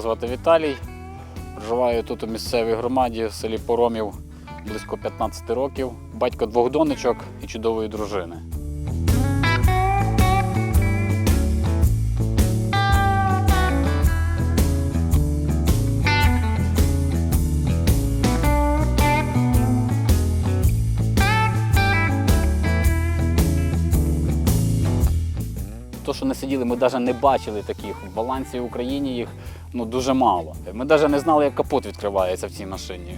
Мене звати Віталій. Проживаю тут у місцевій громаді в селі Поромів близько 15 років. Батько двох донечок і чудової дружини. То, що не сиділи, ми навіть не бачили таких. В балансі в Україні їх ну, дуже мало. Ми навіть не знали, як капот відкривається в цій машині.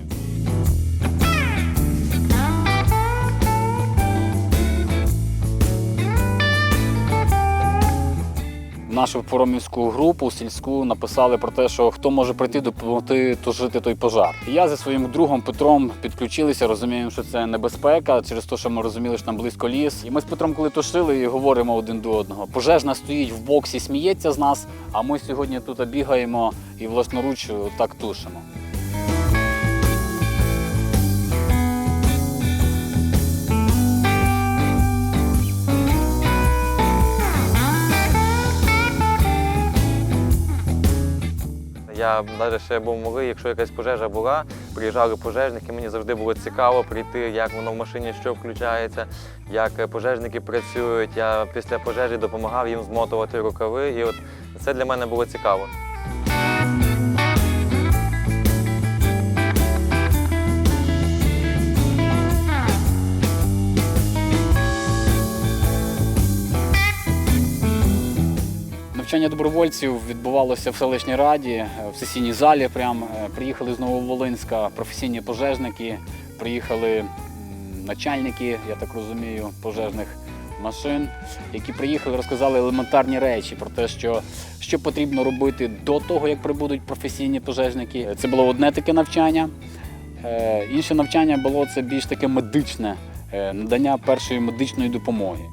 Нашу поромівську групу сільську написали про те, що хто може прийти допомогти тушити той пожар. І я зі своїм другом Петром підключилися, розуміємо, що це небезпека через те, що ми розуміли, що там близько ліс. І ми з Петром, коли тушили, і говоримо один до одного. Пожежна стоїть в боксі, сміється з нас, а ми сьогодні тут бігаємо і власноруч так тушимо. Я навіть ще був малий, якщо якась пожежа була, приїжджали пожежники, мені завжди було цікаво прийти, як воно в машині що включається, як е, пожежники працюють. Я після пожежі допомагав їм змотувати рукави, і от це для мене було цікаво. Навчання добровольців відбувалося в селищній раді, е, в сесійній залі. Прям Е, приїхали з Нововолинська професійні пожежники, приїхали начальники, я так розумію, пожежних машин, які приїхали, розказали елементарні речі про те, що, що потрібно робити до того, як прибудуть професійні пожежники. Це було одне таке навчання. Е, Інше навчання було це більш таке медичне, надання першої медичної допомоги.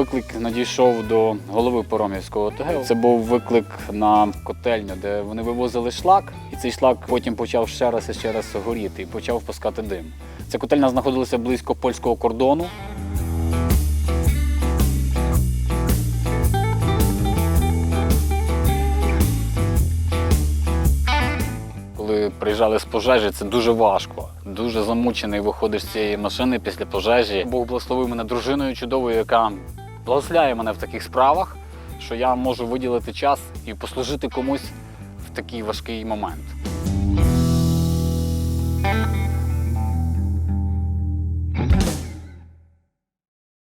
Виклик надійшов до голови Поромівського ОТГ. Це був виклик на котельню, де вони вивозили шлак, і цей шлак потім почав ще раз і ще раз горіти і почав пускати дим. Ця котельня знаходилася близько польського кордону. Коли приїжджали з пожежі, це дуже важко. Дуже замучений виходиш з цієї машини після пожежі. Бог благословив мене дружиною чудовою, яка благословляє мене в таких справах, що я можу виділити час і послужити комусь в такий важкий момент.